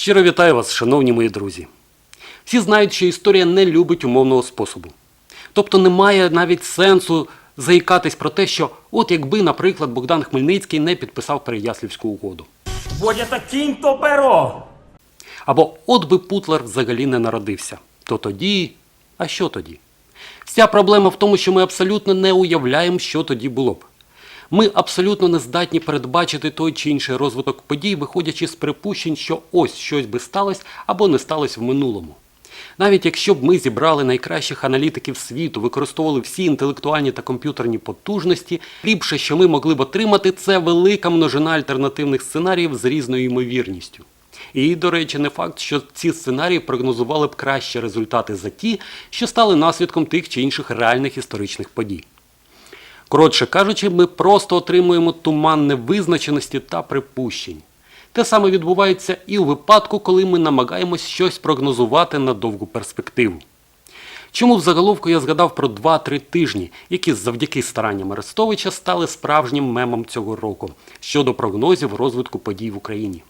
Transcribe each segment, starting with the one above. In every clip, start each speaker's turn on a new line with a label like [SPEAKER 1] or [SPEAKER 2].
[SPEAKER 1] Щиро вітаю вас, шановні мої друзі. Всі знають, що історія не любить умовного способу. Тобто немає навіть сенсу заїкатись про те, що от якби, наприклад, Богдан Хмельницький не підписав Переяслівську угоду.
[SPEAKER 2] То перо.
[SPEAKER 1] Або от би Путлер взагалі не народився. То тоді. А що тоді? Вся проблема в тому, що ми абсолютно не уявляємо, що тоді було б. Ми абсолютно не здатні передбачити той чи інший розвиток подій, виходячи з припущень, що ось щось би сталося або не сталося в минулому. Навіть якщо б ми зібрали найкращих аналітиків світу, використовували всі інтелектуальні та комп'ютерні потужності, ліпше, що ми могли б отримати, це велика множина альтернативних сценаріїв з різною ймовірністю. І, до речі, не факт, що ці сценарії прогнозували б кращі результати за ті, що стали наслідком тих чи інших реальних історичних подій. Коротше кажучи, ми просто отримуємо туман невизначеності та припущень. Те саме відбувається і у випадку, коли ми намагаємось щось прогнозувати на довгу перспективу. Чому в заголовку я згадав про 2-3 тижні, які завдяки старанням Арестовича стали справжнім мемом цього року щодо прогнозів розвитку подій в Україні?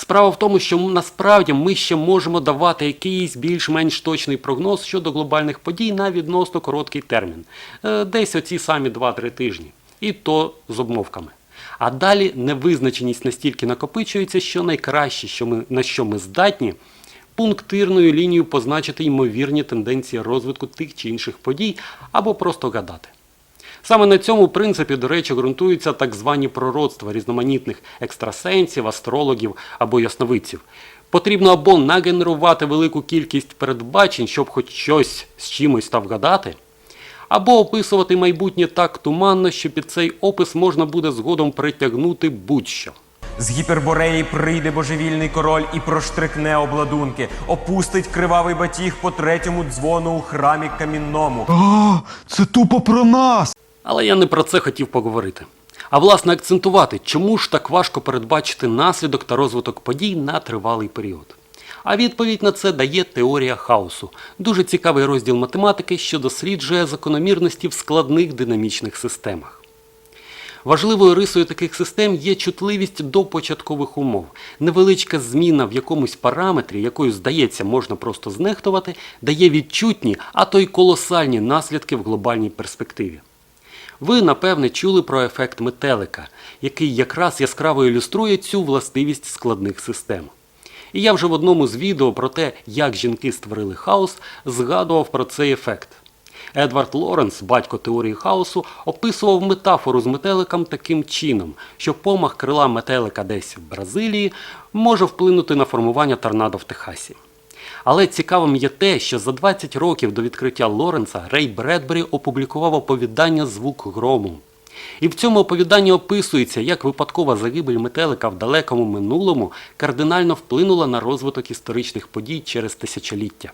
[SPEAKER 1] Справа в тому, що насправді ми ще можемо давати якийсь більш-менш точний прогноз щодо глобальних подій на відносно короткий термін. Е, Десь оці самі 2-3 тижні. І то з обмовками. А далі невизначеність настільки накопичується, що найкраще, що ми, на що ми здатні, пунктирною лінією позначити ймовірні тенденції розвитку тих чи інших подій або просто гадати. Саме на цьому принципі, до речі, ґрунтуються так звані пророцтва різноманітних екстрасенсів, астрологів або ясновидців. Потрібно або нагенерувати велику кількість передбачень, щоб хоч щось з чимось та вгадати, або описувати майбутнє так туманно, що під цей опис можна буде згодом притягнути будь-що.
[SPEAKER 2] З гіпербореї прийде божевільний король і проштрикне обладунки, опустить кривавий батіг по третьому дзвону у храмі камінному.
[SPEAKER 3] А, це тупо про нас.
[SPEAKER 1] Але я не про це хотів поговорити. А власне акцентувати, чому ж так важко передбачити наслідок та розвиток подій на тривалий період. А відповідь на це дає теорія хаосу, дуже цікавий розділ математики, що досліджує закономірності в складних динамічних системах. Важливою рисою таких систем є чутливість до початкових умов. Невеличка зміна в якомусь параметрі, якою, здається, можна просто знехтувати, дає відчутні, а то й колосальні наслідки в глобальній перспективі. Ви, напевне, чули про ефект метелика, який якраз яскраво ілюструє цю властивість складних систем. І я вже в одному з відео про те, як жінки створили хаос, згадував про цей ефект. Едвард Лоренс, батько теорії хаосу, описував метафору з метеликом таким чином, що помах крила метелика десь в Бразилії може вплинути на формування торнадо в Техасі. Але цікавим є те, що за 20 років до відкриття Лоренса Рей Бредбері опублікував оповідання Звук грому. І в цьому оповіданні описується, як випадкова загибель метелика в далекому минулому кардинально вплинула на розвиток історичних подій через тисячоліття.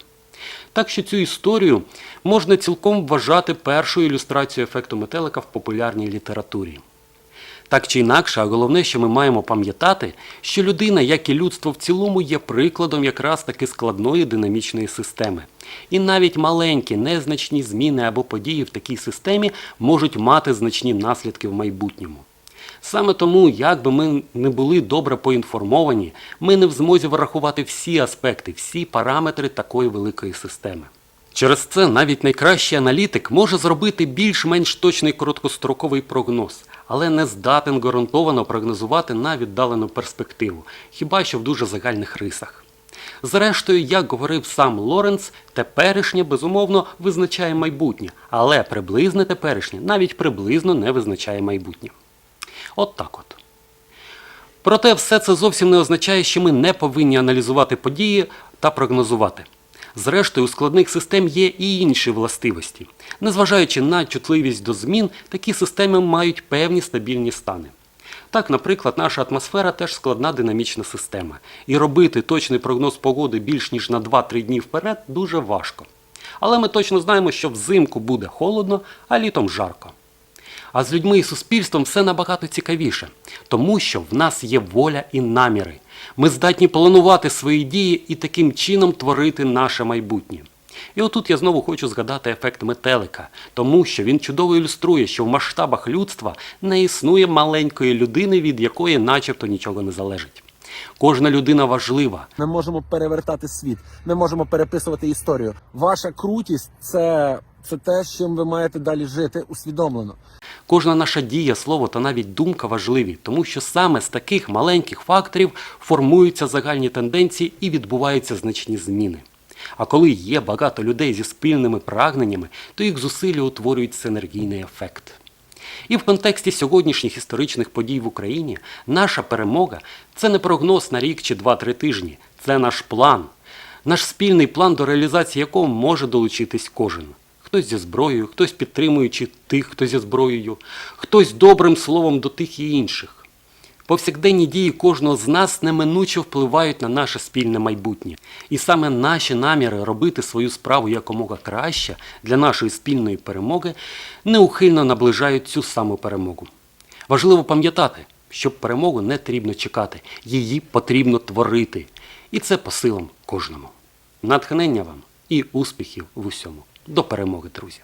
[SPEAKER 1] Так що цю історію можна цілком вважати першою ілюстрацією ефекту метелика в популярній літературі. Так чи інакше, а головне, що ми маємо пам'ятати, що людина, як і людство в цілому, є прикладом якраз таки складної динамічної системи. І навіть маленькі, незначні зміни або події в такій системі можуть мати значні наслідки в майбутньому. Саме тому, як би ми не були добре поінформовані, ми не в змозі врахувати всі аспекти, всі параметри такої великої системи. Через це навіть найкращий аналітик може зробити більш-менш точний короткостроковий прогноз, але не здатен гарантовано прогнозувати на віддалену перспективу, хіба що в дуже загальних рисах. Зрештою, як говорив сам Лоренц, теперішнє безумовно визначає майбутнє, але приблизне теперішнє навіть приблизно не визначає майбутнє. От так от. Проте все це зовсім не означає, що ми не повинні аналізувати події та прогнозувати. Зрештою, у складних систем є і інші властивості. Незважаючи на чутливість до змін, такі системи мають певні стабільні стани. Так, наприклад, наша атмосфера теж складна динамічна система, і робити точний прогноз погоди більш ніж на 2-3 дні вперед дуже важко. Але ми точно знаємо, що взимку буде холодно, а літом жарко. А з людьми і суспільством все набагато цікавіше, тому що в нас є воля і наміри. Ми здатні планувати свої дії і таким чином творити наше майбутнє. І отут я знову хочу згадати ефект метелика, тому що він чудово ілюструє, що в масштабах людства не існує маленької людини, від якої начебто нічого не залежить. Кожна людина важлива.
[SPEAKER 4] Ми можемо перевертати світ, ми можемо переписувати історію. Ваша крутість це, це те, з чим ви маєте далі жити усвідомлено.
[SPEAKER 1] Кожна наша дія, слово та навіть думка важливі, тому що саме з таких маленьких факторів формуються загальні тенденції і відбуваються значні зміни. А коли є багато людей зі спільними прагненнями, то їх зусилля утворюють синергійний ефект. І в контексті сьогоднішніх історичних подій в Україні наша перемога це не прогноз на рік чи два-три тижні, це наш план. Наш спільний план, до реалізації якого може долучитись кожен. Хтось зі зброєю, хтось підтримуючи тих, хто зі зброєю, хтось добрим словом до тих і інших. Повсякденні дії кожного з нас неминуче впливають на наше спільне майбутнє. І саме наші наміри робити свою справу якомога краще для нашої спільної перемоги неухильно наближають цю саму перемогу. Важливо пам'ятати, щоб перемогу не потрібно чекати, її потрібно творити. І це по силам кожному. Натхнення вам і успіхів в усьому. До перемоги, друзі!